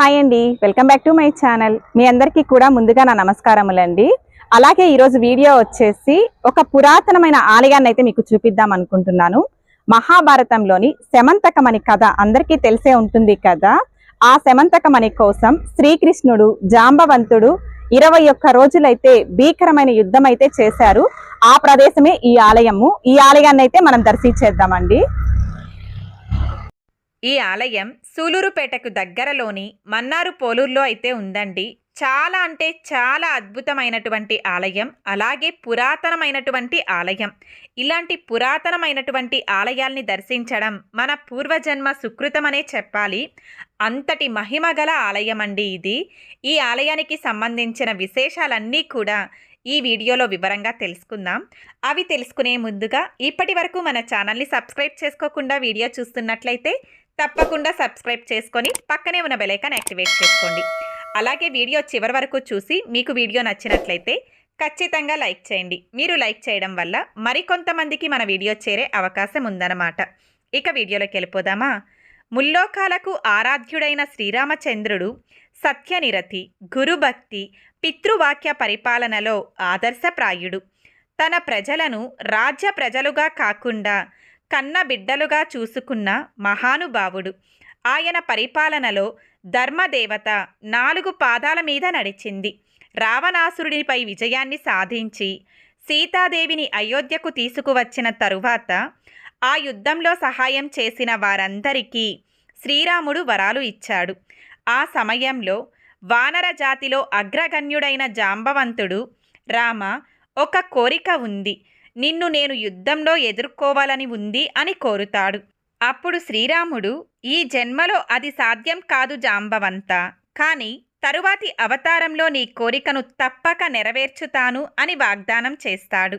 Hi అండి. Welcome back to my channel. మీ అందరికీ కూడా ముందుగా నా నమస్కారములండి. అలాగే ఈరోజు వీడియో వచ్చేసి ఒక పురాతనమైన ఆలయాన్ని అయితే మీకు చూపిద్దాం అనుకుంటున్నాను. మహాభారతంలోని శమంతకమణి కథ అందరికీ తెలిసే ఉంటుంది కదా. ఆ శమంతకమణి కోసం శ్రీకృష్ణుడు జాంబవంతుడు ఇరవై ఒక్క రోజులైతే భీకరమైన యుద్ధం అయితే చేశారు. ఆ ప్రదేశమే ఈ ఆలయము. ఈ ఆలయాన్ని అయితే మనం దర్శించేద్దామండి. ఈ ఆలయం సూలూరుపేటకు దగ్గరలోని మన్నారు పోలూరులో అయితే ఉందండి. చాలా అంటే చాలా అద్భుతమైనటువంటి ఆలయం అలాగే పురాతనమైనటువంటి ఆలయం. ఇలాంటి పురాతనమైనటువంటి ఆలయాల్ని దర్శించడం మన పూర్వజన్మ సుకృతమనే చెప్పాలి. అంతటి మహిమ గల ఆలయం అండి ఇది. ఈ ఆలయానికి సంబంధించిన విశేషాలన్నీ కూడా ఈ వీడియోలో వివరంగా తెలుసుకుందాం. అవి తెలుసుకునే ముందుగా ఇప్పటి వరకు మన ఛానల్ని సబ్స్క్రైబ్ చేసుకోకుండా వీడియో చూస్తున్నట్లయితే తప్పకుండా సబ్స్క్రైబ్ చేసుకొని పక్కనే ఉన్న బెలైకాన్ యాక్టివేట్ చేసుకోండి. అలాగే వీడియో చివరి వరకు చూసి మీకు వీడియో నచ్చినట్లయితే ఖచ్చితంగా లైక్ చేయండి. మీరు లైక్ చేయడం వల్ల మరికొంతమందికి మన వీడియో చేరే అవకాశం ఉందన్నమాట. ఇక వీడియోలోకి వెళ్ళిపోదామా? ముల్లోకాలకు ఆరాధ్యుడైన శ్రీరామచంద్రుడు సత్యనిరతి గురుభక్తి పితృవాక్య పరిపాలనలో ఆదర్శప్రాయుడు. తన ప్రజలను రాజ్య ప్రజలుగా కాకుండా కన్న బిడ్డలుగా చూసుకున్న మహానుభావుడు. ఆయన పరిపాలనలో ధర్మదేవత నాలుగు పాదాల మీద నడిచింది. రావణాసురుడిపై విజయాన్ని సాధించి సీతాదేవిని అయోధ్యకు తీసుకువచ్చిన తరువాత ఆ యుద్ధంలో సహాయం చేసిన వారందరికీ శ్రీరాముడు వరాలు ఇచ్చాడు. ఆ సమయంలో వానర జాతిలో అగ్రగణ్యుడైన జాంబవంతుడు రామ ఒక కోరిక ఉంది. నిన్ను నేను యుద్ధంలో ఎదుర్కోవాలని ఉంది అని కోరుతాడు. అప్పుడు శ్రీరాముడు ఈ జన్మలో అది సాధ్యం కాదు జాంబవంత. కానీ తరువాతి అవతారంలో నీ కోరికను తప్పక నెరవేర్చుతాను అని వాగ్దానం చేస్తాడు.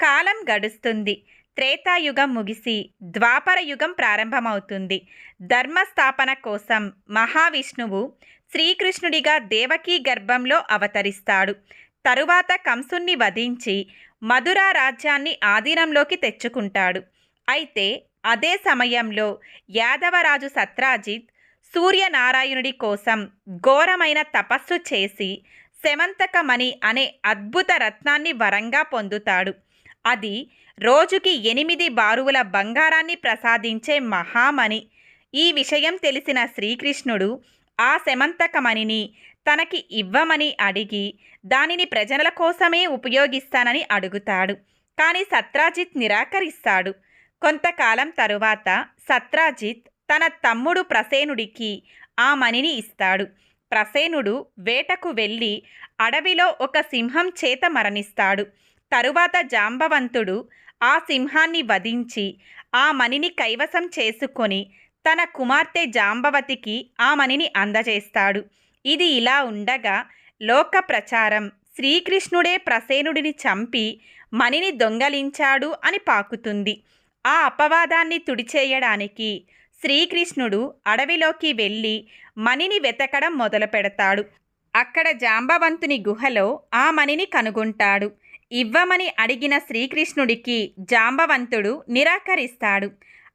కాలం గడుస్తుంది. త్రేతాయుగం ముగిసి ద్వాపర యుగం ప్రారంభమవుతుంది. ధర్మస్థాపన కోసం మహావిష్ణువు శ్రీకృష్ణుడిగా దేవకీ గర్భంలో అవతరిస్తాడు. తరువాత కంసుణ్ణి వధించి మధుర రాజ్యాన్ని ఆధీనంలోకి తెచ్చుకుంటాడు. అయితే అదే సమయంలో యాదవరాజు సత్రాజిత్ సూర్యనారాయణుడి కోసం ఘోరమైన తపస్సు చేసి శమంతకమణి అనే అద్భుత రత్నాన్ని వరంగా పొందుతాడు. అది రోజుకి ఎనిమిది బారువుల బంగారాన్ని ప్రసాదించే మహామణి. ఈ విషయం తెలిసిన శ్రీకృష్ణుడు ఆ శమంతకమణిని తనకి ఇవ్వమని అడిగి దానిని ప్రజల కోసమే ఉపయోగిస్తానని అడుగుతాడు. కానీ సత్రాజిత్ నిరాకరిస్తాడు. కొంతకాలం తరువాత సత్రాజిత్ తన తమ్ముడు ప్రసేనుడికి ఆ మణిని ఇస్తాడు. ప్రసేనుడు వేటకు వెళ్ళి అడవిలో ఒక సింహం చేత మరణిస్తాడు. తరువాత జాంబవంతుడు ఆ సింహాన్ని వధించి ఆ మణిని కైవసం చేసుకొని తన కుమార్తె జాంబవతికి ఆ మణిని అందజేస్తాడు. ఇది ఇలా ఉండగా లోక ప్రచారం శ్రీకృష్ణుడే ప్రసేనుడిని చంపి మణిని దొంగలించాడు అని పాకుతుంది. ఆ అపవాదాన్ని తుడిచేయడానికి శ్రీకృష్ణుడు అడవిలోకి వెళ్ళి మణిని వెతకడం మొదలు పెడతాడు. అక్కడ జాంబవంతుని గుహలో ఆ మణిని కనుగొంటాడు. ఇవ్వమని అడిగిన శ్రీకృష్ణుడికి జాంబవంతుడు నిరాకరిస్తాడు.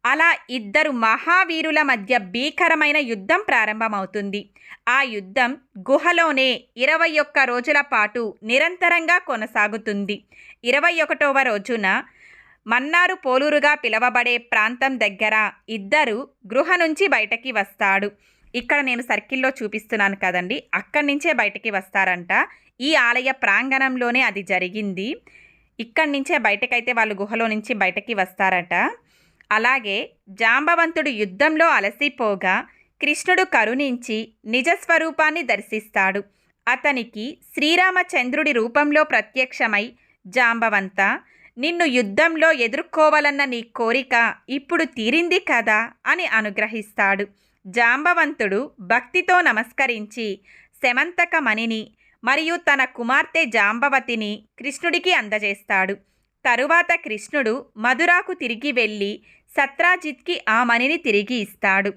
అలా ఇద్దరు మహావీరుల మధ్య భీకరమైన యుద్ధం ప్రారంభమవుతుంది. ఆ యుద్ధం గుహలోనే ఇరవై ఒక్క రోజుల పాటు నిరంతరంగా కొనసాగుతుంది. ఇరవై ఒకటవ రోజున మన్నారు పోలూరుగా పిలవబడే ప్రాంతం దగ్గర ఇద్దరు గృహ నుంచి బయటకి వస్తాడు. ఇక్కడ నేను సర్కిల్లో చూపిస్తున్నాను కదండి. అక్కడి నుంచే బయటకి వస్తారంట. ఈ ఆలయ ప్రాంగణంలోనే అది జరిగింది. ఇక్కడి నుంచే బయటకైతే వాళ్ళు గుహలో నుంచి బయటకి వస్తారట. అలాగే జాంబవంతుడు యుద్ధంలో అలసిపోగా కృష్ణుడు కరుణించి నిజస్వరూపాన్ని దర్శిస్తాడు. అతనికి శ్రీరామచంద్రుడి రూపంలో ప్రత్యక్షమై జాంబవంత నిన్ను యుద్ధంలో ఎదుర్కోవాలన్న నీ కోరిక ఇప్పుడు తీరింది కదా? అని అనుగ్రహిస్తాడు. జాంబవంతుడు భక్తితో నమస్కరించి శమంతకమణిని మరియు తన కుమార్తె జాంబవతిని కృష్ణుడికి అందజేస్తాడు. తరువాత కృష్ణుడు మధురాకు తిరిగి వెళ్ళి సత్రాజిత్కి ఆ మణిని తిరిగి ఇస్తాడు.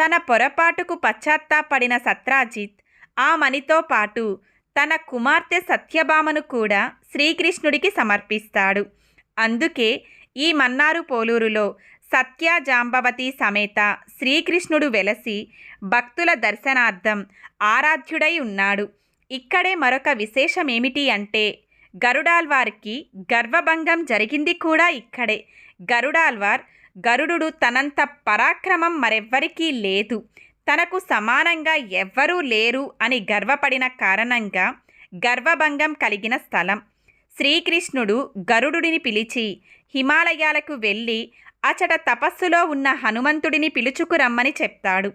తన పొరపాటుకు పశ్చాత్తాపడిన సత్రాజిత్ ఆ మణితో పాటు తన కుమార్తె సత్యభామను కూడా శ్రీకృష్ణుడికి సమర్పిస్తాడు. అందుకే ఈ మన్నారు పోలూరులో సత్య జాంబవతి సమేత శ్రీకృష్ణుడు వెలసి భక్తుల దర్శనార్థం ఆరాధ్యుడై ఉన్నాడు. ఇక్కడే మరొక విశేషమేమిటి అంటే గరుడాల్వార్కి గర్వభంగం జరిగింది కూడా ఇక్కడే. గరుడాల్వార్ గరుడు తనంత పరాక్రమం మరెవ్వరికీ లేదు. తనకు సమానంగా ఎవ్వరూ లేరు అని గర్వపడిన కారణంగా గర్వభంగం కలిగిన స్థలం. శ్రీకృష్ణుడు గరుడుని పిలిచి హిమాలయాలకు వెళ్ళి అచట తపస్సులో ఉన్న హనుమంతుడిని పిలుచుకురమ్మని చెప్తాడు.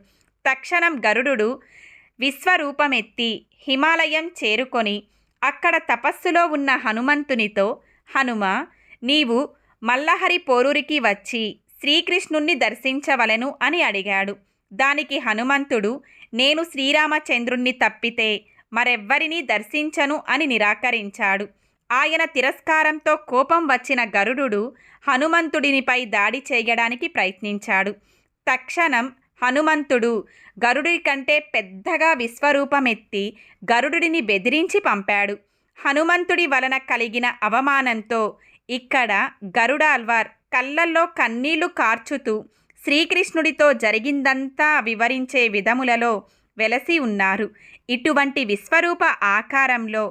తక్షణం గరుడు విశ్వరూపమెత్తి హిమాలయం చేరుకొని అక్కడ తపస్సులో ఉన్న హనుమంతునితో హనుమ నీవు మల్లహరి పోరూరికి వచ్చి శ్రీకృష్ణుణ్ణి దర్శించవలెను అని అడిగాడు. దానికి హనుమంతుడు నేను శ్రీరామచంద్రుణ్ణి తప్పితే మరెవ్వరినీ దర్శించను అని నిరాకరించాడు. ఆయన తిరస్కారంతో కోపం వచ్చిన గరుడు హనుమంతుడినిపై దాడి చేయడానికి ప్రయత్నించాడు. తక్షణం హనుమంతుడు గరుడి కంటే పెద్దగా విశ్వరూపమెత్తి గరుడుని బెదిరించి పంపాడు. హనుమంతుడి వలన కలిగిన అవమానంతో ఇక్కడ గరుడాల్వార్ కళ్ళల్లో కన్నీళ్ళు కార్చుతూ శ్రీకృష్ణుడితో జరిగిందంతా వివరించే విధములలో వెలసి ఉన్నారు. ఇటువంటి విశ్వరూప ఆకారంలో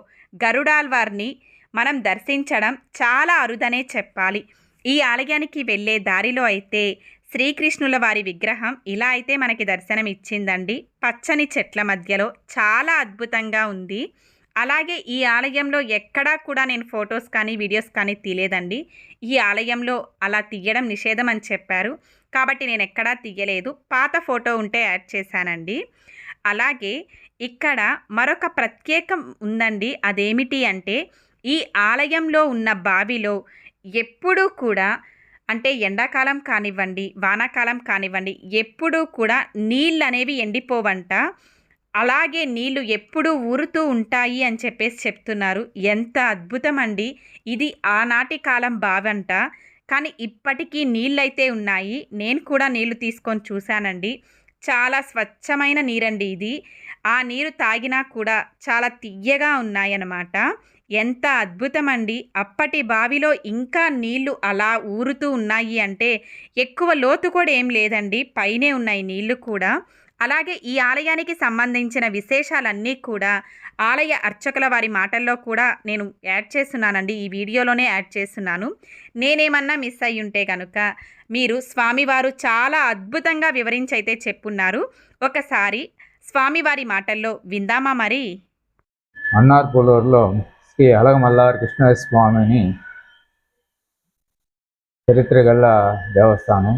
గరుడాల్వార్ని మనం దర్శించడం చాలా అరుదనే చెప్పాలి. ఈ ఆలయానికి వెళ్ళే దారిలో అయితే శ్రీకృష్ణుల వారి విగ్రహం ఇలా అయితే మనకి దర్శనం ఇచ్చిందండి పచ్చని చెట్ల మధ్యలో చాలా అద్భుతంగా ఉంది. అలాగే ఈ ఆలయంలో ఎక్కడా కూడా నేను ఫొటోస్ కానీ వీడియోస్ కానీ తీయలేదండి. ఈ ఆలయంలో అలా తీయడం నిషేధం అని చెప్పారు. కాబట్టి నేను ఎక్కడా తీయలేదు. పాత ఫోటో ఉంటే యాడ్ చేశానండి. అలాగే ఇక్కడ మరొక ప్రత్యేకం ఉందండి. అదేమిటి అంటే ఈ ఆలయంలో ఉన్న బావిలో ఎప్పుడూ కూడా అంటే ఎండాకాలం కానివ్వండి వానాకాలం కానివ్వండి ఎప్పుడూ కూడా నీళ్ళు అనేవి ఎండిపోవంట. అలాగే నీళ్ళు ఎప్పుడూ ఊరుతూ ఉంటాయి అని చెప్పేసి చెప్తున్నారు. ఎంత అద్భుతం అండి ఇది ఆనాటి కాలం బావంట. కానీ ఇప్పటికీ నీళ్ళైతే ఉన్నాయి. నేను కూడా నీళ్ళు తీసుకొని చూశానండి. చాలా స్వచ్ఛమైన నీరండి ఇది. ఆ నీరు తాగినా కూడా చాలా తియ్యగా ఉన్నాయన్నమాట. ఎంత అద్భుతం అండి అప్పటి బావిలో ఇంకా నీళ్ళు అలా ఊరుతూ ఉన్నాయి అంటే ఎక్కువ లోతు కూడా ఏం లేదండి. పైనే ఉన్నాయి నీళ్ళు కూడా. అలాగే ఈ ఆలయానికి సంబంధించిన విశేషాలన్నీ కూడా ఆలయ అర్చకుల వారి మాటల్లో కూడా నేను యాడ్ చేస్తున్నానండి. ఈ వీడియోలోనే యాడ్ చేస్తున్నాను. నేనేమన్నా మిస్ అయ్యి ఉంటే కనుక మీరు స్వామివారు చాలా అద్భుతంగా వివరించి అయితే చెప్పున్నారు. ఒకసారి స్వామివారి మాటల్లో విందామా మరి? అన్నార్పూలూరులో శ్రీ అలగమల్లారి కృష్ణ స్వామిని చరిత్ర గల దేవస్థానం.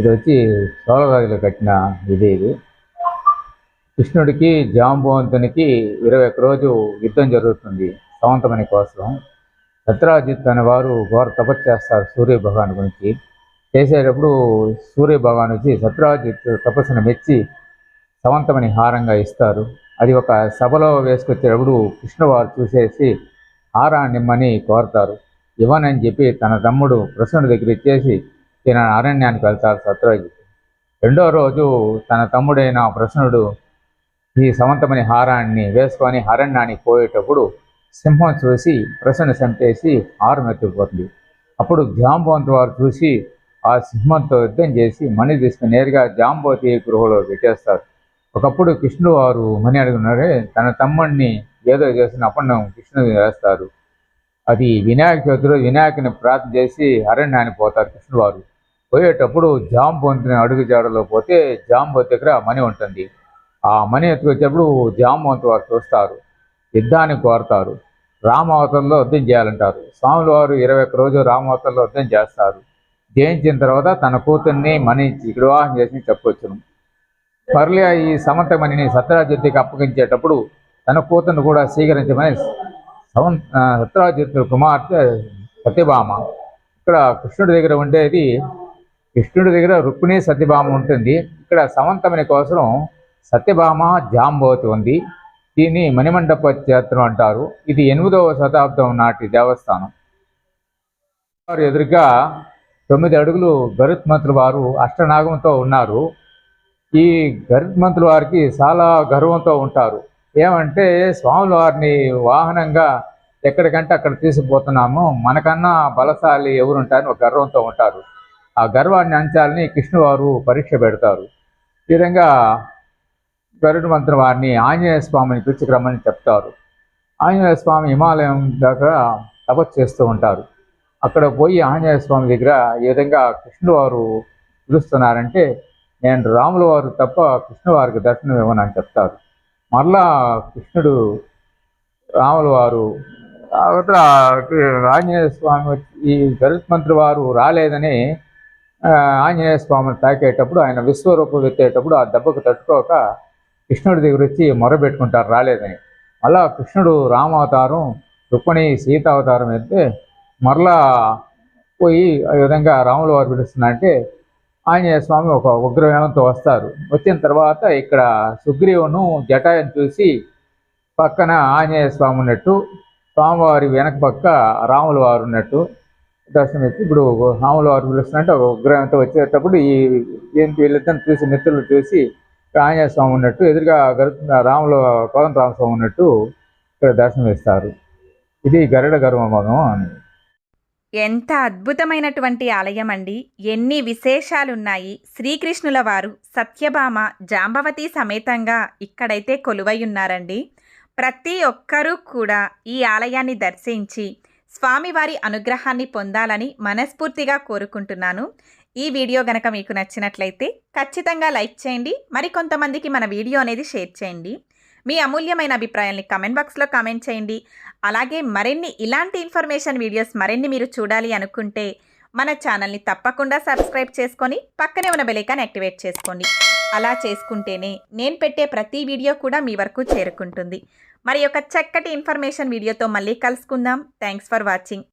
ఇది వచ్చి సోలరాజులు కట్టిన ఇది ఇది. కృష్ణుడికి జాంబవంతునికి ఇరవై ఒక్క రోజు యుద్ధం జరుగుతుంది సవంతమణి కోసం. సత్రాజిత్ అనే వారు ఘోర తపస్సు చేస్తారు సూర్య భగవాన్ గురించి. చేసేటప్పుడు సూర్య భగవాన్ వచ్చి సత్రాజిత్ తపస్సును మెచ్చి సవంతమని హారంగా ఇస్తారు. అది ఒక సభలో వేసుకొచ్చేటప్పుడు కృష్ణవారు చూసేసి హారాన్ని ఇమ్మని కోరతారు. ఇవ్వనని చెప్పి తన తమ్ముడు ప్రసన్నుడి దగ్గర ఇచ్చేసి ఈయన అరణ్యానికి వెళ్తారు సత్రాజిత్ రెండో రోజు తన తమ్ముడైన ప్రశ్నుడు ఈ సమంతమని హారాన్ని వేసుకొని అరణ్యానికి పోయేటప్పుడు సింహం చూసి ప్రశ్న చంపేసి హారం ఎత్తుకుపోతుంది అప్పుడు జాంబవంతు వారు చూసి ఆ సింహంతో యుద్ధం చేసి మణి తీసుకుని నేరుగా జాంబోతి గృహలో పెట్టేస్తారు. ఒకప్పుడు కృష్ణుడు వారు మణి అడుగున్నారే తన తమ్ముడిని ఏదో చేసిన అప్పండం కృష్ణుడు వేస్తారు. అది వినాయక చవితి వినాయకుని ప్రార్థన చేసి అరణ్యానికి పోతారు కృష్ణుడు వారు. పోయేటప్పుడు జాంబవంతుని అడుగు జాడలో పోతే జాంబ దగ్గర మణి ఉంటుంది. ఆ మణి ఎత్తుకొచ్చేటప్పుడు జాంబవంతు వారు చూస్తారు. యుద్ధానికి కోరతారు. రామావతంలో యుద్ధం చేయాలంటారు. స్వాముల వారు ఇరవై ఒక్క రోజు రామావతంలో యుద్ధం చేస్తారు. జయించిన తర్వాత తన కూతుర్ని మణి ఇచ్చి వివాహం చేసి చెప్పొచ్చును. పర్లే ఈ సమంతమణిని సత్యరాజిత్తుకి అప్పగించేటప్పుడు తన కూతుర్ని కూడా స్వీకరించమని సవం ఆ, కుమార్తె సత్యభామ. ఇక్కడ కృష్ణుడి దగ్గర ఉండేది కృష్ణుడి దగ్గర రుక్మిణి సత్యభామ ఉంటుంది. ఇక్కడ సమంతమణి కోసం సత్యభామ జాంబవతి ఉంది. దీన్ని మణిమండప క్షేత్రం అంటారు. ఇది ఎనిమిదవ శతాబ్దం నాటి దేవస్థానం. వారు ఎదురుగా తొమ్మిది అడుగులు గరుత్మంతుల వారు అష్టనాగంతో ఉన్నారు. ఈ గరుత్మంతుల వారికి చాలా గర్వంతో ఉంటారు. ఏమంటే స్వాముల వారిని వాహనంగా ఎక్కడికంటే అక్కడ తీసుకుపోతున్నాము. మనకన్నా బలశాలి ఎవరు ఉంటారని ఒక గర్వంతో ఉంటారు. ఆ గర్వాన్ని అంచాలని కృష్ణవారు పరీక్ష పెడతారు. ఈ విధంగా గరుడు మంత్రం వారిని ఆంజనేయ స్వామిని పిలుచుకురమ్మని చెప్తారు. ఆంజనేయ స్వామి హిమాలయం దగ్గర తపస్సు చేస్తూ ఉంటారు. అక్కడ పోయి ఆంజనేయ స్వామి దగ్గర ఈ విధంగా కృష్ణుడు వారు పిలుస్తున్నారంటే నేను రాముల వారు తప్ప కృష్ణవారికి దర్శనం ఇవ్వను అని చెప్తారు. మరలా కృష్ణుడు రాముల వారు ఆంజనేయ స్వామి ఈ గరుత్ మంత్రి వారు రాలేదని ఆంజనేయ స్వామిని తాకేటప్పుడు ఆయన విశ్వరూపం ఎత్తేటప్పుడు ఆ దెబ్బకు తట్టుకోక కృష్ణుడి దగ్గర వచ్చి మొరబెట్టుకుంటారు రాలేదని. అలా కృష్ణుడు రామావతారం రుక్మిణి సీతావతారం ఎత్తే మరలా పోయి ఆ విధంగా రాముల వారు పిలుస్తున్నారంటే ఆంజనేయ స్వామి ఒక ఉగ్రవేమంతో వస్తారు. వచ్చిన తర్వాత ఇక్కడ సుగ్రీవును జటాయను చూసి పక్కన ఆంజనేయ స్వామి ఉన్నట్టు స్వామివారి వెనక పక్క రాముల వారు ఉన్నట్టు దర్శనం ఇస్తే ఇప్పుడు రాముల వారు పిలుస్తున్నట్టు ఒక ఉగ్రహంతో వచ్చేటప్పుడు ఈ ఏంటి వీళ్ళిద్దరిని చూసి మిత్రులు చూసి ఆంజనేయ స్వామి ఉన్నట్టు ఎదురుగా గరు రాముల కోదండ రామస్వామి ఉన్నట్టు ఇక్కడ దర్శనం ఇస్తారు ఇది గరుడ గర్వమగం అని. ఎంత అద్భుతమైనటువంటి ఆలయం అండి. ఎన్ని విశేషాలున్నాయి. శ్రీకృష్ణుల వారు సత్యభామ జాంబవతి సమేతంగా ఇక్కడైతే కొలువై ఉన్నారండి. ప్రతి ఒక్కరూ కూడా ఈ ఆలయాన్ని దర్శించి స్వామివారి అనుగ్రహాన్ని పొందాలని మనస్ఫూర్తిగా కోరుకుంటున్నాను. ఈ వీడియో గనక మీకు నచ్చినట్లయితే ఖచ్చితంగా లైక్ చేయండి మరికొంతమందికి మన వీడియో అనేది షేర్ చేయండి. మీ అమూల్యమైన అభిప్రాయాల్ని కమెంట్ బాక్స్లో కామెంట్ చేయండి. అలాగే మరిన్ని ఇలాంటి ఇన్ఫర్మేషన్ వీడియోస్ మరిన్ని మీరు చూడాలి అనుకుంటే మన ఛానల్ని తప్పకుండా సబ్స్క్రైబ్ చేసుకొని పక్కనే ఉన్న బెలైకాన్ యాక్టివేట్ చేసుకోండి. అలా చేసుకుంటేనే నేను పెట్టే ప్రతి వీడియో కూడా మీ వరకు చేరుకుంటుంది. మరి ఒక చక్కటి ఇన్ఫర్మేషన్ వీడియోతో మళ్ళీ కలుసుకుందాం. Thanks for watching